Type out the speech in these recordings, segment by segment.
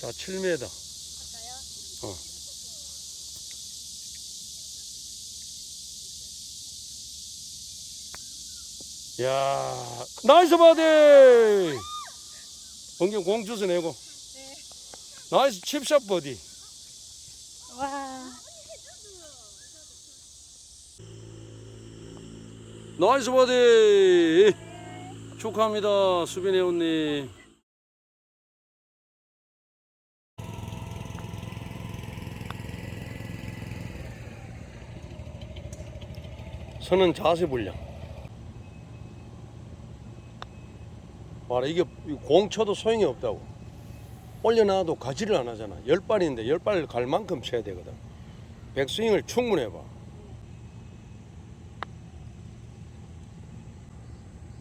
자, 7m. 어. 야, 나이스 버디! 번경 공 주워 내고. 나이스 칩샷 버디. 와. 나이스 버디! 축하합니다, 수빈 회원님. 선은 자세 불량. 봐라, 이게 공 쳐도 소용이 없다고. 올려놔도 가지를 안 하잖아. 열 발인데 열 발을 갈 만큼 쳐야 되거든. 백스윙을 충분히 해봐.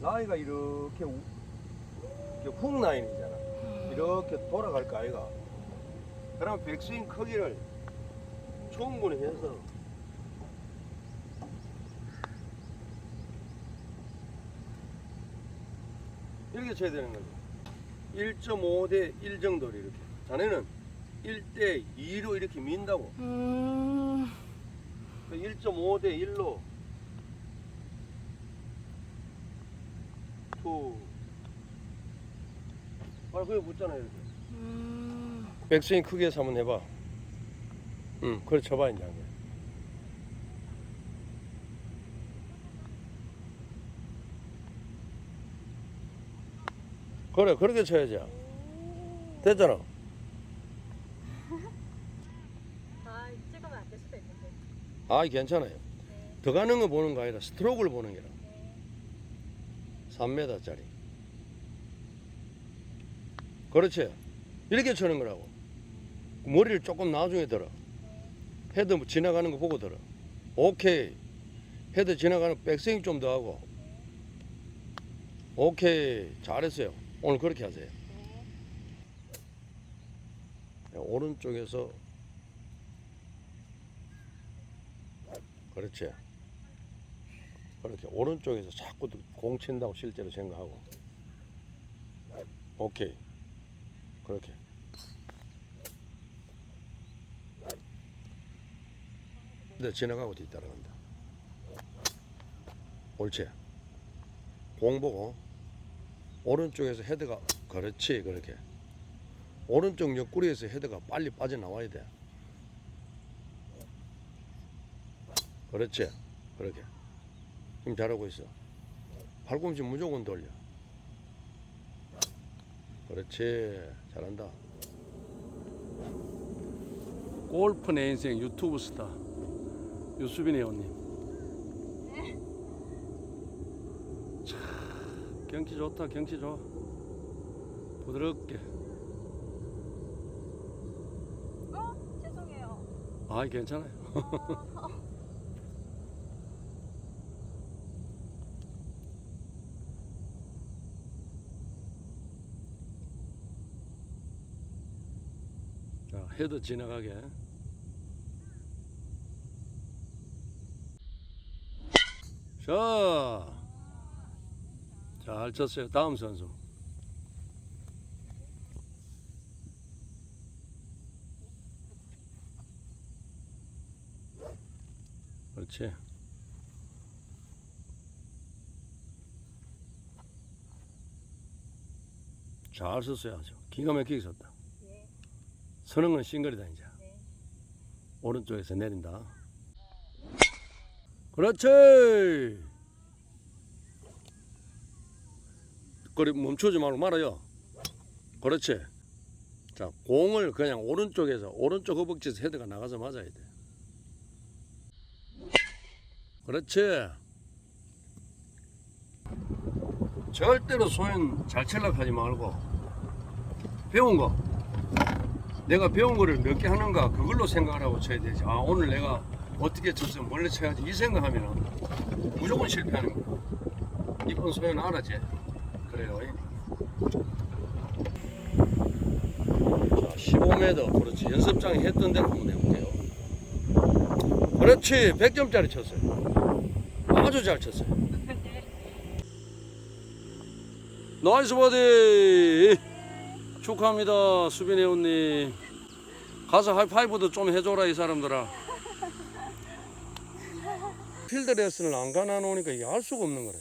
라이가 이렇게 우- 이렇게 훅 라인이잖아. 이렇게 돌아갈 거 아이가. 그럼 백스윙 크기를 충분히 해서 이렇게 쳐야 되는 거죠. 1.5 대 1 정도로 이렇게. 자네는 1대 2로 이렇게 민다고. 음. 1.5 대 1로 투 바로 그게 붙잖아요 이렇게 음. 백스윙 크게 해서 한번 해봐 응 그래 쳐봐 이제 한번. 그래 그렇게 쳐야지. 됐잖아. 아, 찍으면 안 될 수도 있는데. 아이 괜찮아요. 더 가는 거 보는 거 아니라 스트로크를 보는 게라. 3m짜리. 그렇지? 이렇게 쳐는 거라고. 머리를 조금 나중에 들어. 헤드 지나가는 거 보고 들어. 오케이. 헤드 지나가는 백스윙 좀 더 하고. 오케이. 잘했어요 오늘 그렇게 하세요. 오른쪽에서 그렇지. 그렇게 오른쪽에서 자꾸 공 친다고 실제로 생각하고. 오케이. 그렇게. 근데 지나가고 뒤따라간다. 옳지. 공 보고 오른쪽에서 헤드가 그렇지 그렇게. 오른쪽 옆구리에서 헤드가 빨리 빠져나와야 돼. 그렇지 그렇게. 지금 잘하고 있어. 팔꿈치 무조건 돌려. 그렇지 잘한다. 골프 내 인생 유튜브 스타 유수빈 회원님 경치 좋다 경치 좋아. 부드럽게. 어? 죄송해요. 아이 괜찮아요. 자 헤드 지나가게. 자, 잘 쳤어요. 다음 선수. 그렇지. 잘 썼어요, 아주. 기가 막히게 썼다. 예. 서는 건 싱글이다, 이제. 네. 오른쪽에서 내린다. 그렇지. 그래 멈추지 말고 말아요. 그렇지. 자, 공을 그냥 오른쪽에서 오른쪽 허벅지에서 헤드가 나가서 맞아야 돼. 그렇지. 절대로 소연 잘 칠락 하지 말고 배운 거 내가 배운 거를 몇 개 하는가 그걸로 생각을 하고 쳐야 되지. 아 오늘 내가 어떻게 쳤어 원래 쳐야지 이 생각하면 무조건 실패하는 거야. 이쁜 소연 알았지? 그래요. 자 15m 그렇지 연습장에 했던 대로 한번 해볼게요. 그렇지 100점짜리 쳤어요. 아주 잘 쳤어요. 나이스 버디 축하합니다 수빈이 언니 가서 하이파이브도 좀 해줘라 이 사람들아 필드 레슨을 안 가나 놓으니까 이게 알 수가 없는 거라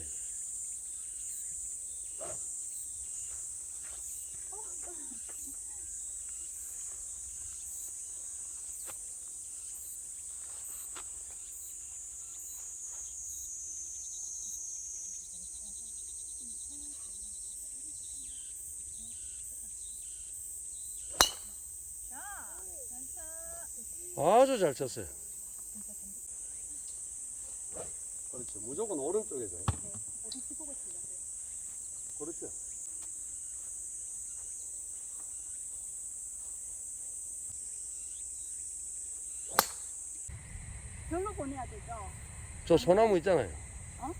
아주 잘 쳤어요. 그렇죠. 무조건 오른쪽에서. 그렇죠. 별로 보내야 되죠? 저 소나무 있잖아요. 어?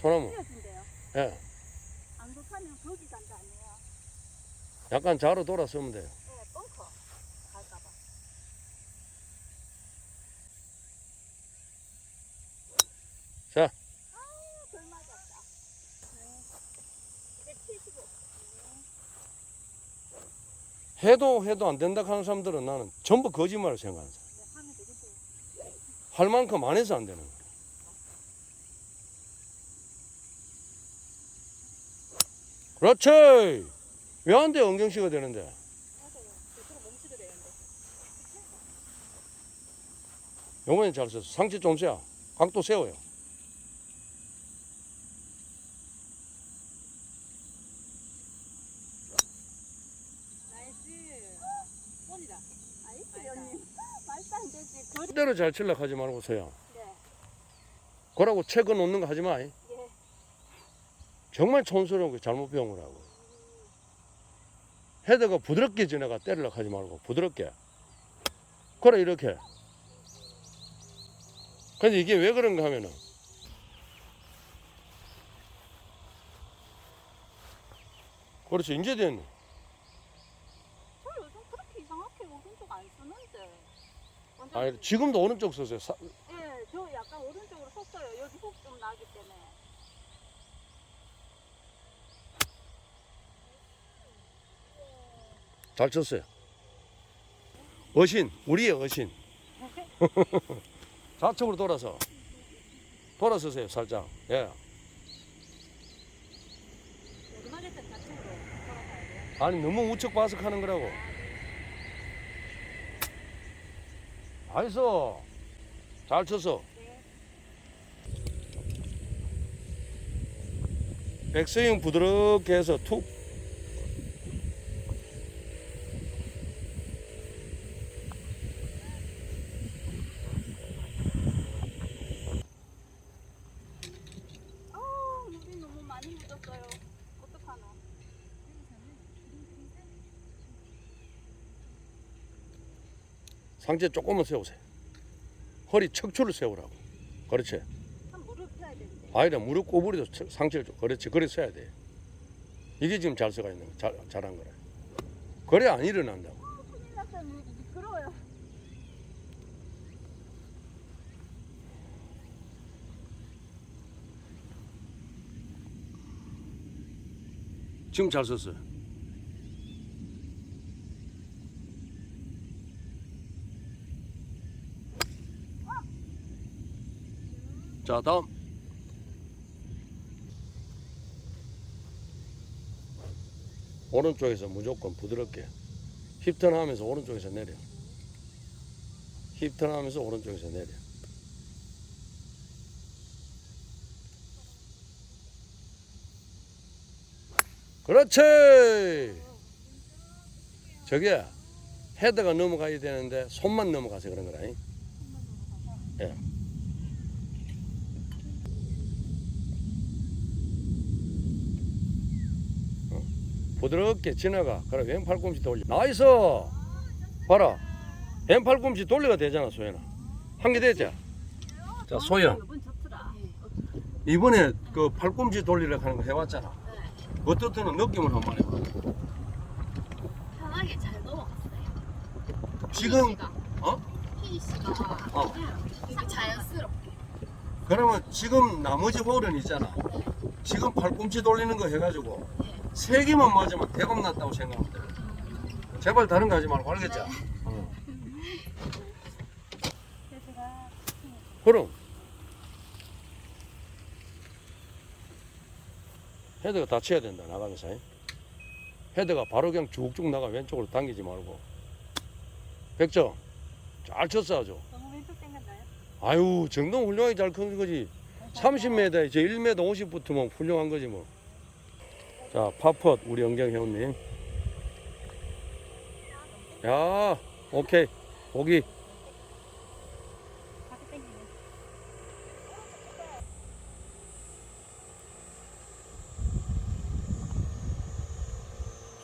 소나무. 띄어준대요. 예. 안 좋다면 거기 간다 아니에요? 약간 좌로 돌아 서면 돼요 네, 벙커 갈까봐. 자. 아, 별 맞았다. 네. 175. 해도 해도 안 된다 하는 사람들은 나는 전부 거짓말을 생각하는 사람. 할 만큼 안 해서 안 되는 거야. 그렇지! 왜 안 돼 은경 씨가 되는데. 요번엔 잘 썼어. 상체 좀 세요 각도 세워요 나이스. 본이다. 나이스, 연님. 말도 안 되지. 거리. 그대로 잘 칠라 하지 말고 서요. 네. 그러고 책은 놓는 거 하지 마. 예. 정말 촌스러운 거 잘못 배운 거라고. 헤드가 부드럽게 지나가 때리려 하지 말고 부드럽게. 그래 이렇게. 근데 이게 왜 그런가 하면은 그렇지 이제 됐네 저 요즘 그렇게 이상하게 오른쪽 안 쓰는데. 완전 아니 지금도 오른쪽 서세요? 사- 예, 저 약간 오른쪽으로 섰어요. 여기 훅좀 나기 때문에. 잘 쳤어요. 어신 우리의 어신. 좌측으로 돌아서. 돌아서세요 살짝. 예. 오르막에 때 좌측으로 돌아가야 돼요. 아니 너무 우측 바삭하는 거라고 알았어 잘 쳤어 네. 백스윙 부드럽게 해서 툭 아, 물이 너무 많이 묻었어요. 어떡하나. 상체 조금만 세우세요. 허리 척추를 세우라고. 그렇지? 한 무릎 펴야 되는데. 아니라 무릎 꼬부리도 척- 상체를 좀 그렇지. 그래 서야 돼. 이게 지금 잘 서가 있는 거 잘, 잘한 거라. 그래 안 일어난다고. 아, 큰일 났어요. 미- 미끄러워요. 지금 잘 썼어요 자 다음. 오른쪽에서 무조건 부드럽게 힙턴 하면서 오른쪽에서 내려. 힙턴 하면서 오른쪽에서 내려. 그렇지! 저게 헤드가 넘어가야 되는데 손만 넘어가서 그런 거라 예. 부드럽게 지나가. 그래 왼 팔 꿈치 돌려. 나이스! 봐라. 왼 팔 꿈치 돌려가 되잖아 소연아. 한개 됐지? 자 소연. 이번 좋더라. 이번에 그 팔꿈치 돌리려 하는 거 해봤잖아. 어떻든 느낌을 한번 해봐. 편하게 잘 넘어갔어요. 지금 어? 희희 씨가 어. 되게 자연스럽게. 그러면 지금 나머지 홀은 있잖아. 지금 팔꿈치 돌리는 거 해가지고 세 개만 맞으면 대박 났다고 돼. 제발 다른 거 하지 말고 알겠지? 네. 어. 그럼 헤드가 닫혀야 된다 나가면서 헤드가 바로 그냥 쭉쭉 나가 왼쪽으로 당기지 말고 100점 잘 쳤어 아주 너무 왼쪽 땡겼나요? 아유 정동 훌륭하게 잘 큰 거지 30m 이제 1m 50 붙으면 훌륭한 거지 뭐 자 파펫 우리 영경 회원님. 야 오케이. 땡기네.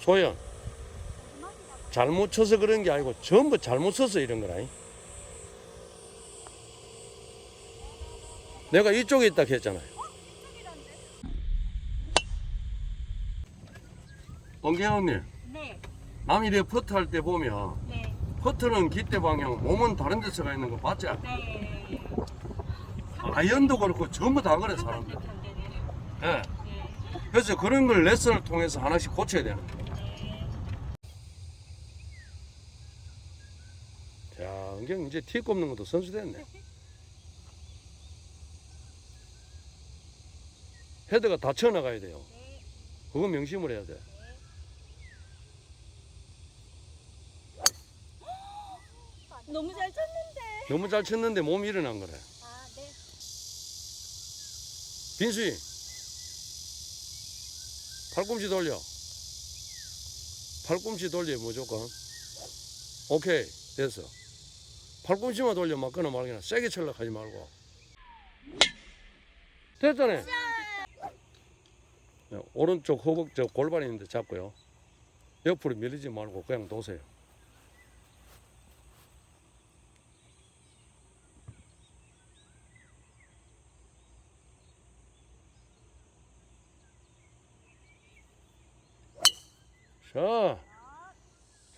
소연. 잘못 쳐서 그런 게 아니고 전부 잘못 써서 이런 거라 내가 이쪽에 있다 했잖아요 원경님 네, 남이 내 퍼트 할 때 보면 네, 퍼트는 기대 방향 몸은 다른 데서 가 있는 거 봤지? 네. 아이언도 그렇고 전부 다 그래 사람들. 예. 네. 그래서 그런 걸 레슨을 통해서 하나씩 고쳐야 되는 거야 자, 은경 이제 티 꼽는 것도 선수 됐네. 헤드가 닫혀 나가야 돼요. 네. 그거 명심을 해야 돼. 너무 잘 쳤는데. 너무 잘 쳤는데 몸이 일어난 거래. 아, 네. 빈수이, 팔꿈치 돌려. 팔꿈치 돌려 무조건. 오케이, 됐어. 팔꿈치만 돌려 맞거나 말거나 세게 찰락 하지 말고. 됐잖아요. 네, 오른쪽 허벅 저 골반 있는데 잡고요. 옆으로 밀리지 말고 그냥 놓으세요. 자,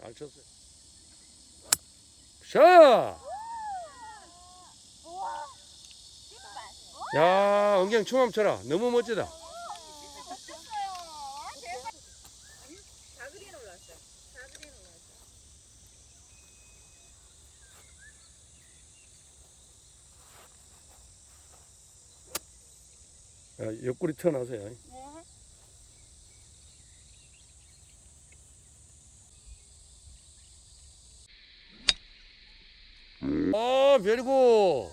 잘 쳤어요. 자, 우와. 야, 은경 춤 한번 춰라. 너무 멋지다. 야, 옆구리 튀어나오세요. 네. 아, 별고.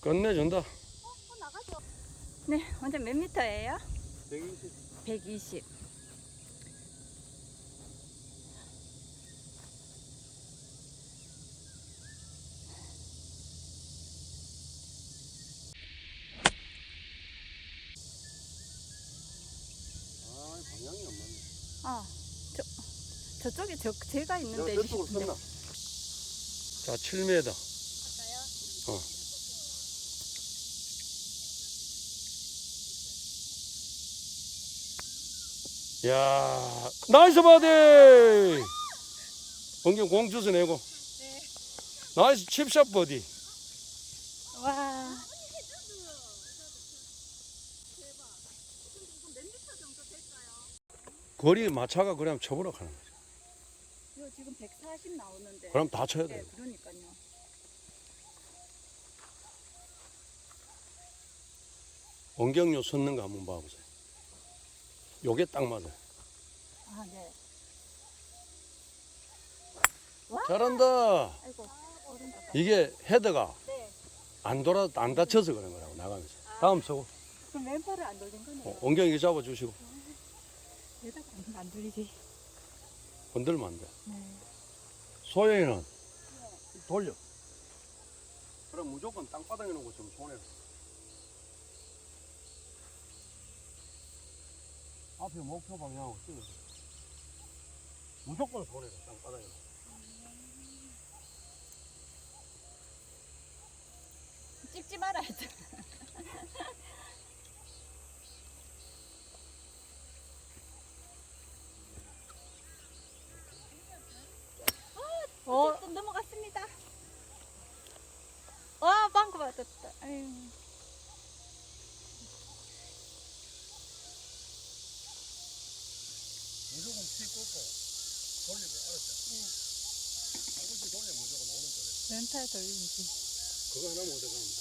끝내준다. 네, 완전 몇 미터예요? 120. 120. 아, 방향이 안 맞네. 어, 저, 저쪽에 저, 제가 있는데. 내가 저쪽으로 네. 섰나? 자, 7m. 어. 야, 나이스 바디! 번경 공 주스 내고. 네. 나이스 칩샷 버디. 와. 거리 마차가 그냥 쳐보라 하는 거지. 이거 지금 140 나오는데. 그럼 다 쳐야 네, 돼. 그러니까요. 원경료 섰는 거 한번 봐보세요. 요게 딱 맞아. 요 아, 네. 잘한다. 아이고. 이게 헤드가 네. 안 돌아 안 다쳐서 그런 거라고 나가면서. 다음 서고 그럼 왼팔을 안 돌린 거네요. 어, 원경이 잡아 주시고 얘가 안 돌리지. 건들면 안 돼. 네. 소영이는 돌려. 그럼 무조건 땅바닥에 놓고 좀 손해. 앞에 목표 방향하고 찍어서. 무조건 손해가 땅바닥에. 찍지 말아야 돼. 어, 또 넘어갔습니다. 와, 방금 맞았다. 아유. 무조건 피 꽂고. 돌리고 알았죠? 팔꿈치 돌려 무조건 오른쪽에. 멘탈 돌린지. 그거 하나 못 얻어가면 돼.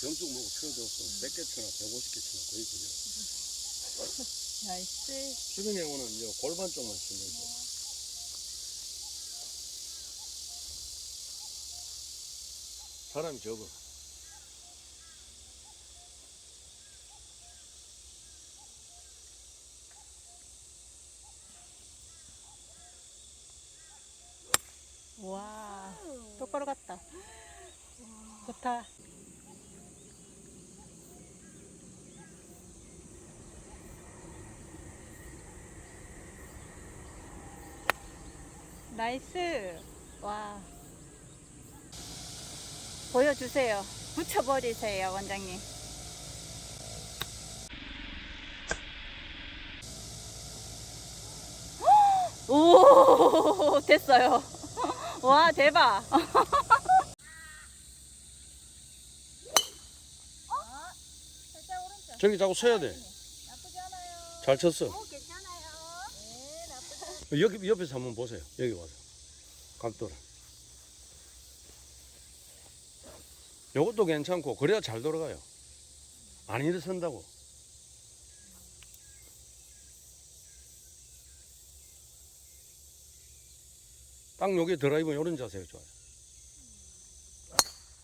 점수 뭐고 필요도 없어. 100개 쳐나 150개 쳐나 거의 그죠. 나이스. 수중에 오는 이 골반 쪽만 신경 써. 사람이 적어. 똑바로 갔다. 좋다. 나이스. 와. 보여주세요. 붙여버리세요, 원장님. 오, 됐어요. 와, 대박. 저기 자꾸 서야 돼. 나쁘지 않아요. 잘 쳤어. 오, 괜찮아요. 네, 나쁘지 여기 옆에서 한번 보세요. 여기 와서 각도를. 요것도 괜찮고 그래야 잘 돌아가요. 안 일어선다고. 딱 여기 드라이브 이런 자세가 좋아요.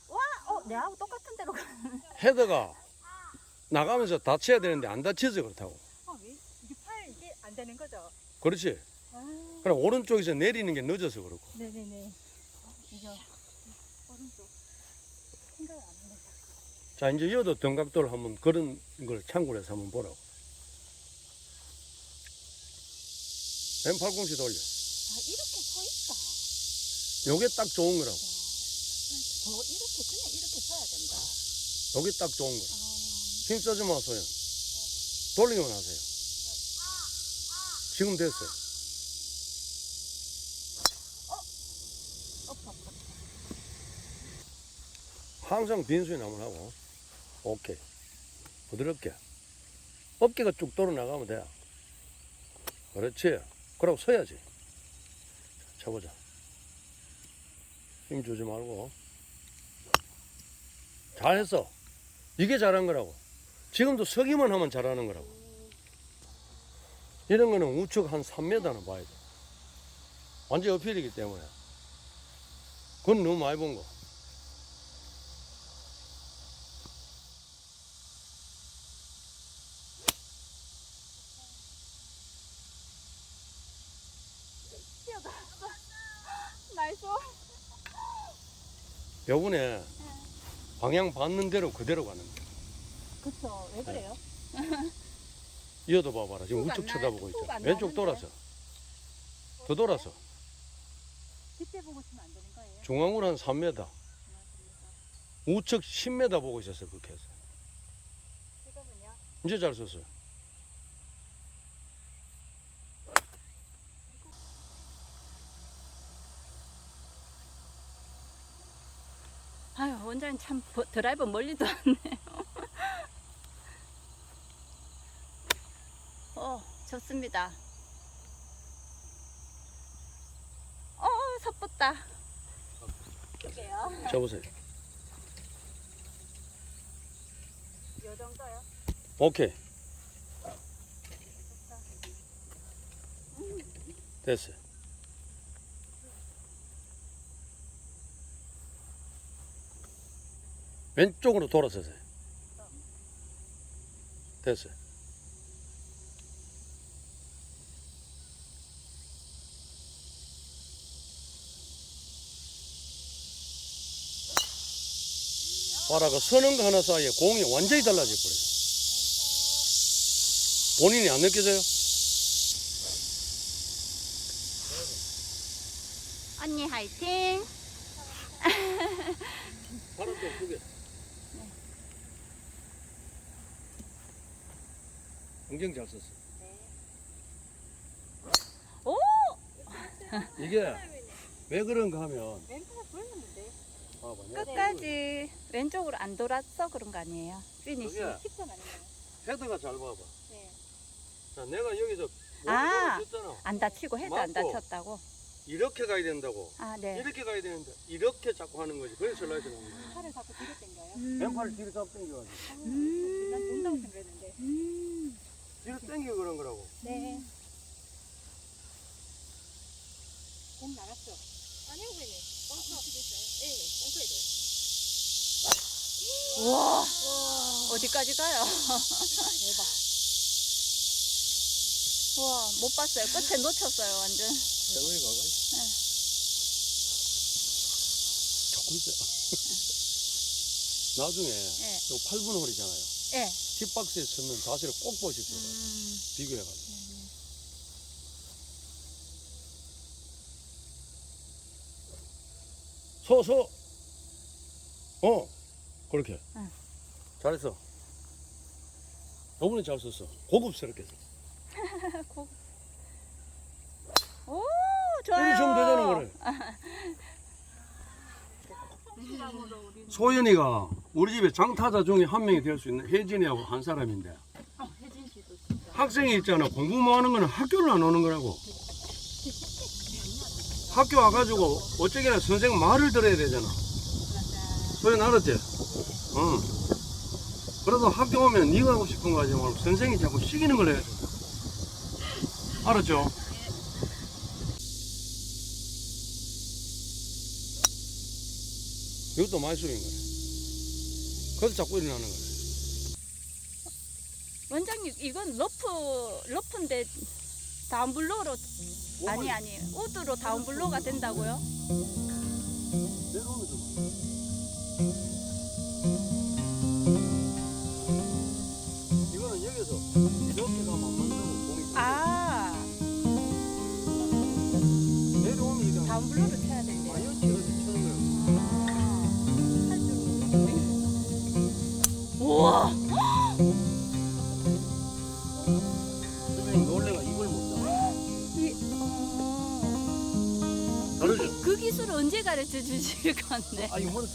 와, 어, 내하고 똑같은 데로 가. 헤드가 나가면서 다쳐야 되는데 안 다쳐서 그렇다고. 아, 왜? 이게 팔 이게 안 되는 거죠? 그렇지. 아, 그럼 오른쪽에서 내리는 게 늦어서 그렇고. 네네네. 이거 오른쪽 생각을 안 하네. 자, 이제 여도 등각도를 한번 그런 걸 참고로 해서 한번 보라고. 왼 팔꿈치 돌려. 아, 이렇게 서 있다. 요게 딱 좋은 거라고. 더 이렇게 그냥 이렇게 서야 된다. 요게 딱 좋은 거라. 아, 힘 쓰지 마세요. 돌리기만 하세요. 지금 됐어요. 항상 빈수에 나면 하고. 오케이. 부드럽게. 어깨가 쭉 돌아 나가면 돼. 그렇지. 그러고 서야지. 자, 쳐보자. 힘 주지 말고. 잘했어. 이게 잘한 거라고. 지금도 서기만 하면 잘하는 거라고. 이런 거는 우측 한 3m는 봐야 돼. 완전 어필이기 때문에. 그건 너무 많이 본 거. 뛰어들었어. 나이스. 요번에 방향 받는 대로 그대로 가는 거야. 그쵸. 왜 그래요? 이어도 봐봐라. 지금 우측 나요? 쳐다보고 있잖아. 안 왼쪽 나는데? 돌아서. 더 돌아서. 뒷대 보고 치면 안 되는 거예요? 중앙으로 한 3m. 아, 우측 10m 보고 있었어. 그렇게 해서. 지금은요? 이제 잘 썼어요. 원장님 참 버- 드라이버 멀리도 왔네요. 어, 좋습니다. 어, 섣붙다. 볼게요. 쳐보세요. 요 정도요? 오케이. 됐어요. 왼쪽으로 돌아서세요. 됐어요. 봐라, 그 서는 거 하나 사이에 공이 완전히 달라져 버려요. 본인이 안 느껴져요? 언니 화이팅! 바람 좀 크게. 안경 잘 썼어. 오! 이게 왜 그런가 하면 멘트가 보였는데. 내가 끝까지 왼쪽으로 안 돌았어 그런 거 아니에요? 피니시. 힙선 아니에요? 헤드가 잘 봐봐. 네. 자, 내가 여기서 아. 안 다치고 헤드 안 맞고. 다쳤다고? 이렇게 가야 된다고. 아, 네. 이렇게 가야 되는데 이렇게 자꾸 하는 거지. 그래서 슬라이드 하는 거야. 팔을 자꾸 뒤로 당겨요. 음. 왼팔을 뒤로 잡 당겨가지고. 음. 난 돈다고 생각했는데. 음. 뒤로 당겨 그런 거라고. 네. 공 나갔죠? 아니요, 선생님. 뻥쳐. 예, 뻥쳐야 돼요. 우와. 어디까지 가요? 대박. 우와, 못 봤어요. 끝에 놓쳤어요, 완전. 세월이 가가. 조금 있어요. 나중에 예. 요 8분 홀이잖아요. 예. 힙박스에 서면 자세를 꼭 보십시오. 음. 비교해가지고. 서, 서. 어, 그렇게. 응. 잘했어. 저번에 잘 썼어. 고급스럽게 썼어. 고- 오, 좋아요. 이리 주면 되잖아, 그래. 소연이가 우리 집에 장타자 중에 한 명이 될 수 있는 혜진이하고 한 사람인데 혜진 씨도 진짜. 학생이 있잖아 공부만 하는 거는 학교를 안 오는 거라고 학교 와가지고 어쩌기나 선생 말을 들어야 되잖아 소연 알았지? 응 그래도 학교 오면 네가 하고 싶은 거 하지 말고 선생이 자꾸 시키는 걸 해야 돼 알았죠? 이것도 많이 쏘인 거네 그래서 자꾸 일어나는 거네 원장님, 이건 러프, 러프인데 다운블로로, 아니, 아니, 우드로 다운블로가 된다고요? 내려오면 좀 이거는 여기서 이렇게 가면 공이 아, 내려오면 이게 다운블로를 180時であ読まれ